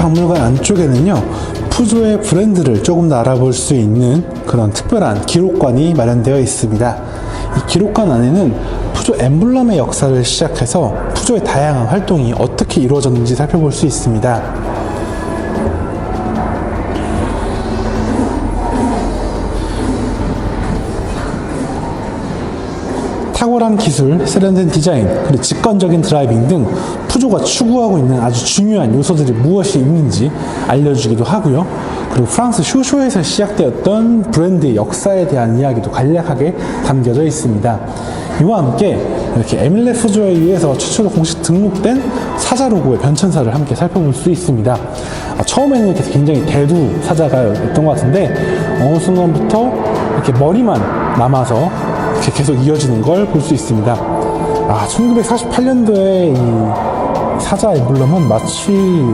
박물관 안쪽에는요, 푸조의 브랜드를 조금 더 알아볼 수 있는 그런 특별한 기록관이 마련되어 있습니다. 이 기록관 안에는 푸조 엠블럼의 역사를 시작해서 푸조의 다양한 활동이 어떻게 이루어졌는지 살펴볼 수 있습니다. 탁월한 기술, 세련된 디자인, 그리고 직관적인 드라이빙 등 푸조가 추구하고 있는 아주 중요한 요소들이 무엇이 있는지 알려주기도 하고요. 그리고 프랑스 쇼쇼에서 시작되었던 브랜드의 역사에 대한 이야기도 간략하게 담겨져 있습니다. 이와 함께 이렇게 에밀레 푸조에 의해서 최초로 공식 등록된 사자 로고의 변천사를 함께 살펴볼 수 있습니다. 아, 처음에는 이렇게 굉장히 대두 사자가 있던 것 같은데 어느 순간부터 이렇게 머리만 남아서 이렇게 계속 이어지는 걸 볼 수 있습니다. 아, 1948년도에 이 사자 엠블럼은 마치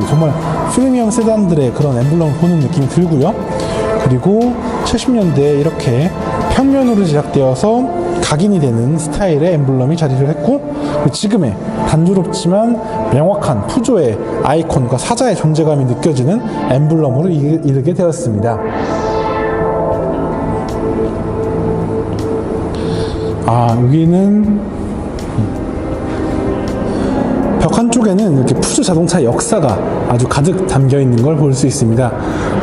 정말 프리미엄 세단들의 그런 엠블럼을 보는 느낌이 들고요. 그리고 70년대에 이렇게 평면으로 제작되어서 각인이 되는 스타일의 엠블럼이 자리를 했고 그리고 지금의 단조롭지만 명확한 푸조의 아이콘과 사자의 존재감이 느껴지는 엠블럼으로 이- 이르게 되었습니다. 아, 여기는 벽 한쪽에는 이렇게 푸조 자동차 역사가 아주 가득 담겨 있는 걸 볼 수 있습니다.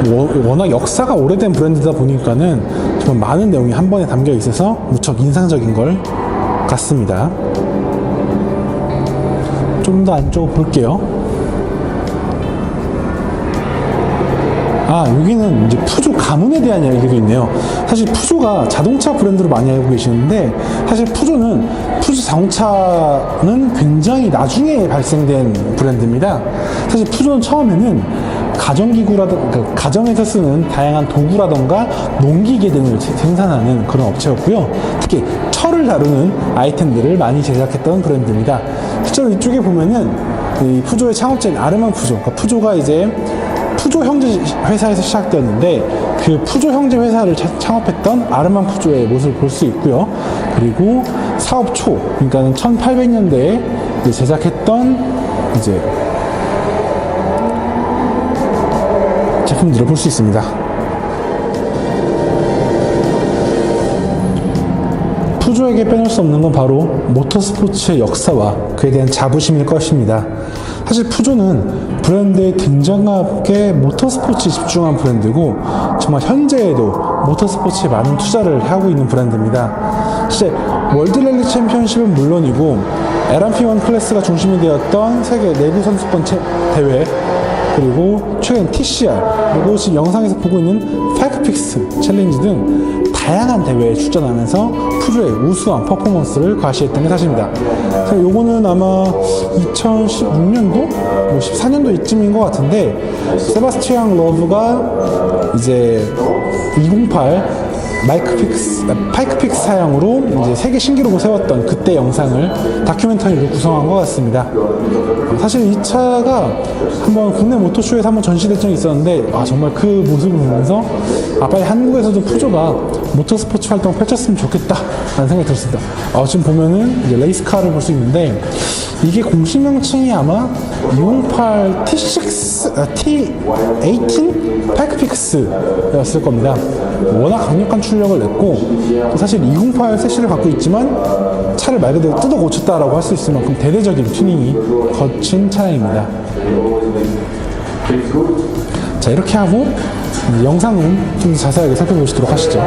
워- 워낙 역사가 오래된 브랜드다 보니까는 정말 많은 내용이 한 번에 담겨 있어서 무척 인상적인 걸 같습니다. 좀 더 안쪽으로 볼게요. 아, 여기는 이제 푸조 가문에 대한 이야기도 있네요. 사실 푸조가 자동차 브랜드로 많이 알고 계시는데, 사실 푸조는, 푸조 자동차는 굉장히 나중에 발생된 브랜드입니다. 사실 푸조는 처음에는 가정기구라든가, 그 가정에서 쓰는 다양한 도구라던가 농기계 등을 제- 생산하는 그런 업체였고요. 특히 철을 다루는 아이템들을 많이 제작했던 브랜드입니다. 실제로 이쪽에 보면은 이 푸조의 창업자인 아르만 푸조, 그러니까 푸조가 이제 푸조 형제 회사에서 시작되었는데 그 푸조 형제 회사를 차- 창업했던 아르만 푸조의 모습을 볼 수 있고요. 그리고 사업 초, 그러니까는 1800년대에 제작했던 이제 제품들을 볼 수 있습니다. 푸조에게 빼놓을 수 없는 건 바로 모터스포츠의 역사와 그에 대한 자부심일 것입니다. 사실 푸조는 브랜드의 등장과 함께 모터스포츠에 집중한 브랜드고 정말 현재에도 모터스포츠에 많은 투자를 하고 있는 브랜드입니다. 실제 월드랠리 챔피언십은 물론이고 LMP1 클래스가 중심이 되었던 세계 내부 선수권 체- 대회 그리고 최근 TCR 그리고 지금 영상에서 보고 있는 파이크픽스 챌린지 등 다양한 대회에 출전하면서 푸조의 우수한 퍼포먼스를 과시했던 게 사실입니다. 요거는 아마 2016년도, 뭐 14년도 이쯤인 것 같은데 세바스티안 러브가 이제 208 마이크 픽스, 아, 파이크 픽스 사양으로 이제 세계 신기록을 세웠던 그때 영상을 다큐멘터리로 구성한 것 같습니다. 사실 이 차가 한번 국내 모토쇼에서 한번 전시된 적이 있었는데 아 정말 그 모습을 보면서 아 빨리 한국에서도 푸조가 모터 스포츠 활동을 펼쳤으면 좋겠다 라는 생각이 들었습니다. 아, 지금 보면은 이제 레이스카를 볼 수 있는데 이게 공식 명칭이 아마 208 T6, 아, T18 파이크픽스였을 겁니다. 워낙 강력한 출력을 냈고 또 사실 208 세시를 갖고 있지만 차를 말 그대로 뜯어 고쳤다라고 할 수 있을 만큼 대대적인 튜닝이 거친 차량입니다. 자 이렇게 하고 영상은 좀 자세하게 살펴보시도록 하시죠.